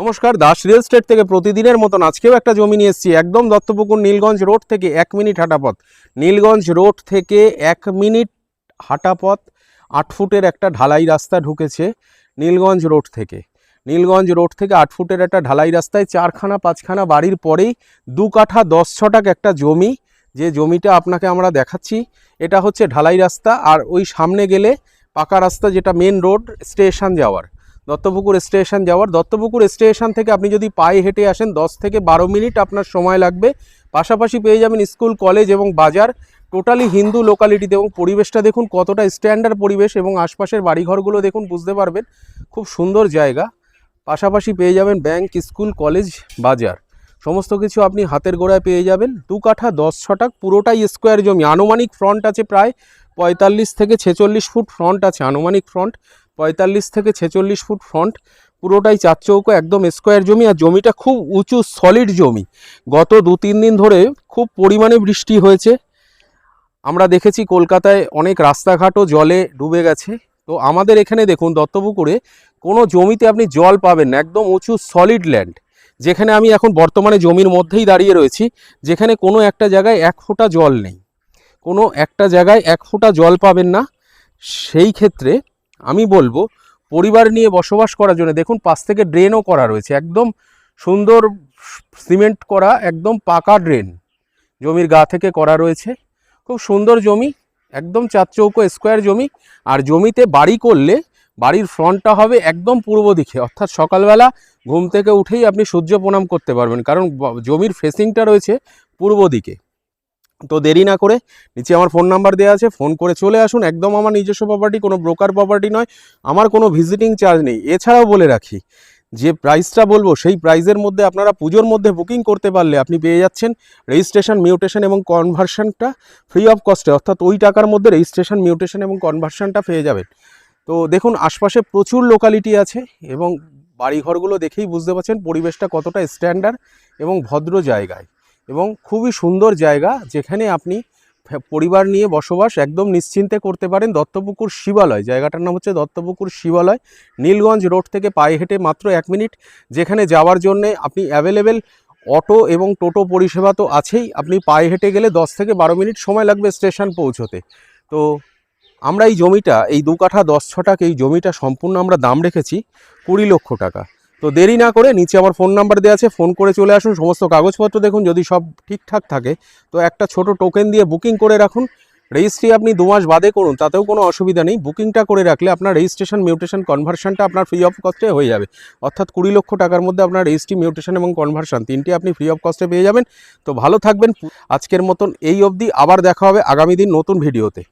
নমস্কার, Das real estate থেকে প্রতিদিনের মতন আজকেও একটা জমি নিয়ে এসেছি একদম দত্তপুকুর নীলগঞ্জ রোড থেকে এক মিনিট হাঁটাপথ নীলগঞ্জ রোড থেকে এক মিনিট হাঁটাপথ আট ফুটের একটা ঢালাই রাস্তা ঢুকেছে নীলগঞ্জ রোড থেকে। নীলগঞ্জ রোড থেকে আট ফুটের একটা ঢালাই রাস্তায় চারখানা, পাঁচখানা বাড়ির পরেই দু কাঠা দশ ছটাক একটা জমি। যে জমিটা আপনাকে আমরা দেখাচ্ছি, এটা হচ্ছে ঢালাই রাস্তা। আর ওই সামনে গেলে পাকা রাস্তা যেটা মেন রোড স্টেশন যাওয়ার। দত্তপুকুর স্টেশন যাওয়ার। দত্তপুকুর স্টেশন থেকে আপনি যদি পায়ে হেঁটে আসেন, দশ থেকে বারো মিনিট আপনার সময় লাগবে। পাশাপাশি পেয়ে যাবেন স্কুল, কলেজ এবং বাজার। টোটালি হিন্দু লোকালিটিতে এবং পরিবেশটা দেখুন কতটা স্ট্যান্ডার্ড পরিবেশ এবং আশপাশের বাড়িঘরগুলো দেখুন, বুঝতে পারবেন। খুব সুন্দর জায়গা। পাশাপাশি পেয়ে যাবেন ব্যাংক স্কুল কলেজ বাজার। সমস্ত কিছু আপনি হাতের গোড়ায় পেয়ে যাবেন। দু কাঠা দশ ছটাক পুরোটাই স্কোয়ার জমি। আনুমানিক ফ্রন্ট আছে প্রায় পঁয়তাল্লিশ থেকে ছেচল্লিশ ফুট ফ্রন্ট আছে, আনুমানিক ফ্রন্ট পঁয়তাল্লিশ থেকে ছেচল্লিশ ফুট ফ্রন্ট পুরোটাই চার চৌকো, একদম স্কোয়ার জমি আর জমিটা খুব উঁচু সলিড জমি। গত দু তিন দিন ধরে খুব পরিমাণে বৃষ্টি হয়েছে। আমরা দেখেছি কলকাতায় অনেক রাস্তাঘাটও জলে ডুবে গেছে। তো আমাদের এখানে দেখুন দত্তপুকুরে কোনো জমিতে আপনি জল পাবেন না, একদম উঁচু সলিড ল্যান্ড যেখানে আমি এখন বর্তমানে জমির মধ্যেই দাঁড়িয়ে রয়েছি, যেখানে কোনো একটা জায়গায় এক ফোঁটা জল নেই। কোনো একটা জায়গায় এক ফোঁটা জল পাবেন না। সেই ক্ষেত্রে আমি বলব, পরিবার নিয়ে বসবাস করার জন্য, দেখুন পাশ থেকে ড্রেনও করা রয়েছে, একদম সুন্দর সিমেন্ট করা, একদম পাকা ড্রেন জমির গা থেকে করা রয়েছে, খুব সুন্দর জমি, একদম চার চৌকো স্কোয়ার জমি, আর জমিতে বাড়ি করলে বাড়ির ফ্রন্টটা হবে একদম পূর্ব দিকে, অর্থাৎ সকালবেলা ঘুম থেকে উঠেই আপনি সূর্য প্রণাম করতে পারবেন, কারণ জমির ফেসিংটা রয়েছে পূর্ব দিকে। তো দেরি না করে নিচে আমার ফোন নাম্বার দেওয়া আছে ফোন করে চলে আসুন। একদম আমার নিজস্ব প্রপার্টি কোনো ব্রোকার প্রপার্টি নয়। আমার কোনো ভিজিটিং চার্জ নেই। এছাড়াও বলে রাখি, যে প্রাইসটা বলব, সেই প্রাইসের মধ্যে আপনারা পুজোর মধ্যে বুকিং করতে পারলে আপনি পেয়ে যাচ্ছেন রেজিস্ট্রেশন মিউটেশন এবং কনভার্সনটা ফ্রি অফ কস্টে অর্থাৎ ওই টাকার মধ্যে রেজিস্ট্রেশন মিউটেশন এবং কনভার্সনটা পেয়ে যাবেন। তো দেখুন, আশপাশে প্রচুর লোকালিটি আছে এবং বাড়িঘরগুলো দেখেই বুঝতে পারছেন পরিবেশটা কতটা স্ট্যান্ডার্ড এবং ভদ্র জায়গায়। এবং খুবই সুন্দর জায়গা যেখানে আপনি পরিবার নিয়ে বসবাস একদম নিশ্চিন্তে করতে পারেন দত্তপুকুর শিবালয়। জায়গাটার নাম হচ্ছে দত্তপুকুর শিবালয়। নীলগঞ্জ রোড থেকে পায়ে হেঁটে মাত্র এক মিনিট। যেখানে যাওয়ার জন্যে আপনি অ্যাভেলেবেল অটো এবং টোটো পরিষেবা তো আছেই। আপনি পায়ে হেঁটে গেলে দশ থেকে বারো মিনিট সময় লাগবে স্টেশন পৌঁছতে। তো আমরা এই জমিটা, এই দু কাঠা দশ ছটাক এই জমিটা সম্পূর্ণ আমরা দাম রেখেছি কুড়ি লক্ষ টাকা। তো দেরি না করে নিচে আমার ফোন নাম্বার দেওয়া আছে, ফোন করে চলে আসুন, সমস্ত কাগজপত্র দেখুন, যদি সব ঠিকঠাক থাকে। তো একটা ছোট টোকেন দিয়ে বুকিং করে রাখুন। রেজিস্ট্রি আপনি দু মাস বাদে করুন, তাতেও কোনো অসুবিধা নেই। বুকিংটা করে রাখলে আপনার রেজিস্ট্রেশন মিউটেশন কনভার্সনটা আপনার ফ্রি অফ কস্টে হয়ে যাবে। অর্থাৎ কুড়ি লক্ষ টাকার মধ্যে আপনার রেজিস্ট্রি মিউটেশন এবং কনভার্সন তিনটি আপনি ফ্রি অফ কস্টে পেয়ে যাবেন। তো ভালো থাকবেন। আজকের মতন এই অবধি। আবার দেখা হবে আগামী দিন নতুন ভিডিওতে